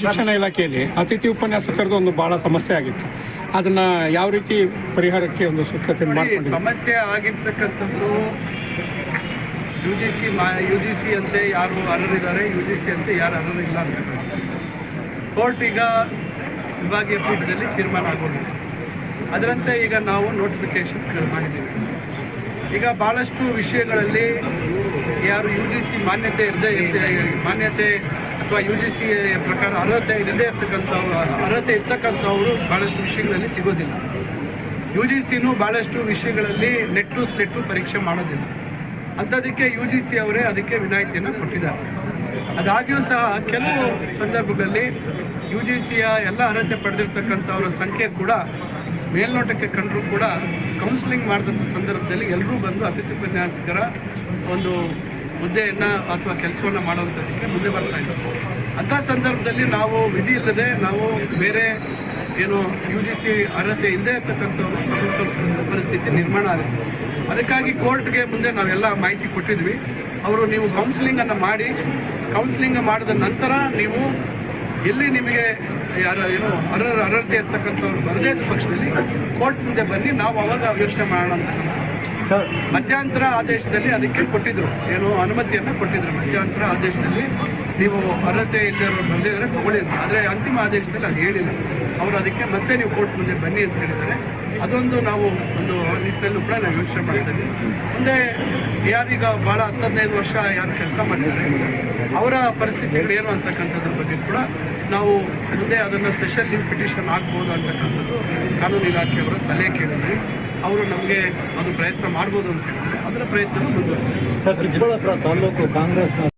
ಶಿಕ್ಷಣ ಇಲಾಖೆಯಲ್ಲಿ ಅತಿಥಿ ಉಪನ್ಯಾಸಕರದ್ದು ಒಂದು ಬಹಳ ಸಮಸ್ಯೆ ಆಗಿತ್ತು. ಅದನ್ನ ಯಾವ ರೀತಿ ಪರಿಹಾರಕ್ಕೆ ಒಂದು ಸೂಕ್ತತೆ ಸಮಸ್ಯೆ ಆಗಿರ್ತಕ್ಕಂಥದ್ದು ಯು ಜಿ ಸಿ ಮಾ ಯು ಜಿ ಸಿ ಅಂತೆ ಯಾರು ಅರ್ಹರಿದ್ದಾರೆ ಯು ಜಿ ಸಿ ಅಂತೆ ಯಾರು ಅರ್ಹರಿಲ್ಲ ಅಂತ ಕೋರ್ಟ್ ಈಗ ವಿಭಾಗೀಯ ಪೀಠದಲ್ಲಿ ತೀರ್ಮಾನ ಆಗೋದು ಅದರಂತೆ ಈಗ ನಾವು ನೋಟಿಫಿಕೇಶನ್ ಮಾಡಿದ್ದೀವಿ. ಈಗ ಭಾಳಷ್ಟು ವಿಷಯಗಳಲ್ಲಿ ಯಾರು ಯು ಜಿ ಸಿ ಮಾನ್ಯತೆ ಇರದೆ ಮಾನ್ಯತೆ ಅಥವಾ ಯು ಜಿ ಸಿ ಪ್ರಕಾರ ಅರ್ಹತೆ ಇಲ್ಲದೇ ಇರ್ತಕ್ಕಂಥವ್ರು ಅರ್ಹತೆ ಇರ್ತಕ್ಕಂಥವರು ಭಾಳಷ್ಟು ವಿಷಯಗಳಲ್ಲಿ ಸಿಗೋದಿಲ್ಲ. ಯು ಜಿ ಸಿನೂ ಭಾಳಷ್ಟು ವಿಷಯಗಳಲ್ಲಿ ನೆಟ್ಟು ಸ್ಲೆಟ್ಟು ಪರೀಕ್ಷೆ ಮಾಡೋದಿಲ್ಲ. ಅಂಥದಕ್ಕೆ ಯು ಜಿ ಸಿ ಅವರೇ ಅದಕ್ಕೆ ವಿನಾಯಿತಿಯನ್ನು ಕೊಟ್ಟಿದ್ದಾರೆ. ಅದಾಗಿಯೂ ಸಹ ಕೆಲವು ಸಂದರ್ಭಗಳಲ್ಲಿ ಯು ಜಿ ಸಿಯ ಎಲ್ಲ ಅರ್ಹತೆ ಪಡೆದಿರ್ತಕ್ಕಂಥವ್ರ ಸಂಖ್ಯೆ ಕೂಡ ಮೇಲ್ನೋಟಕ್ಕೆ ಕಂಡರೂ ಕೂಡ ಕೌನ್ಸಿಲಿಂಗ್ ಮಾಡಿದಂಥ ಸಂದರ್ಭದಲ್ಲಿ ಎಲ್ಲರೂ ಬಂದು ಅತಿಥಿ ಉಪನ್ಯಾಸಕರ ಒಂದು ಹುದ್ದೆಯನ್ನು ಅಥವಾ ಕೆಲಸವನ್ನು ಮಾಡುವಂಥದ್ದಕ್ಕೆ ಮುಂದೆ ಬರ್ತಾ ಇದ್ದಾರೆ ಅಂಥ ಸಂದರ್ಭದಲ್ಲಿ ನಾವು ವಿಧಿ ಇಲ್ಲದೆ ನಾವು ಬೇರೆ ಏನು ಯು ಜಿ ಸಿ ಅರ್ಹತೆ ಇಲ್ಲದೆ ಇರ್ತಕ್ಕಂಥ ಪರಿಸ್ಥಿತಿ ನಿರ್ಮಾಣ ಆಗುತ್ತೆ. ಅದಕ್ಕಾಗಿ ಕೋರ್ಟ್ಗೆ ಮುಂದೆ ನಾವೆಲ್ಲ ಮಾಹಿತಿ ಕೊಟ್ಟಿದ್ವಿ. ಅವರು ನೀವು ಕೌನ್ಸಿಲಿಂಗನ್ನು ಮಾಡಿ ಕೌನ್ಸಿಲಿಂಗ್ ಮಾಡಿದ ನಂತರ ನೀವು ಎಲ್ಲಿ ನಿಮಗೆ ಯಾರ ಏನು ಅರ್ಹ ಅರ್ಹತೆ ಇರ್ತಕ್ಕಂಥವ್ರು ಬರದೇ ಪಕ್ಷದಲ್ಲಿ ಕೋರ್ಟ್ ಮುಂದೆ ಬನ್ನಿ, ನಾವು ಅವಾಗ ಯೋಚನೆ ಮಾಡೋಣ ಅಂತಕ್ಕಂಥ ಮಧ್ಯಂತರ ಆದೇಶದಲ್ಲಿ ಅದಕ್ಕೆ ಕೊಟ್ಟಿದ್ರು. ಏನು ಅನುಮತಿಯನ್ನು ಕೊಟ್ಟಿದ್ರು. ಮಧ್ಯಂತರ ಆದೇಶದಲ್ಲಿ ನೀವು ಅರ್ಹತೆ ಇಲ್ಲದವರು ಬಂದಿದ್ದಾರೆ ತಗೊಳ್ಳಿ ಆದರೆ ಅಂತಿಮ ಆದೇಶದಲ್ಲಿ ಅದು ಹೇಳಿಲ್ಲ. ಅವರು ಅದಕ್ಕೆ ಮತ್ತೆ ನೀವು ಕೋರ್ಟ್ ಮುಂದೆ ಬನ್ನಿ ಅಂತ ಹೇಳಿದ್ದಾರೆ. ಅದೊಂದು ನಾವು ಒಂದು ನಿಟ್ಟಿನಲ್ಲೂ ಕೂಡ ನಾವು ಯೋಚನೆ ಮಾಡ್ತೀವಿ ಮುಂದೆ ಯಾರೀಗ ಭಾಳ ಹತ್ತದೈದು ವರ್ಷ ಯಾರು ಕೆಲಸ ಮಾಡಿದ್ದಾರೆ ಅವರ ಪರಿಸ್ಥಿತಿಗಳು ಏನು ಅಂತಕ್ಕಂಥದ್ರ ಬಗ್ಗೆ ಕೂಡ ನಾವು ಮುಂದೆ ಅದನ್ನು ಸ್ಪೆಷಲ್ ಲೀವ್ ಪಿಟಿಷನ್ ಹಾಕ್ಬೋದು ಅಂತಕ್ಕಂಥದ್ದು ಕಾನೂನು ಇಲಾಖೆಯವರ ಸಲಹೆ ಕೇಳಿದ್ವಿ. ಅವರು ನಮಗೆ ಅದು ಪ್ರಯತ್ನ ಮಾಡ್ಬೋದು ಅಂತ ಹೇಳಿದ್ರೆ ಅದರ ಪ್ರಯತ್ನ ಮುಂದುವರಿಸ್ತೀವಿ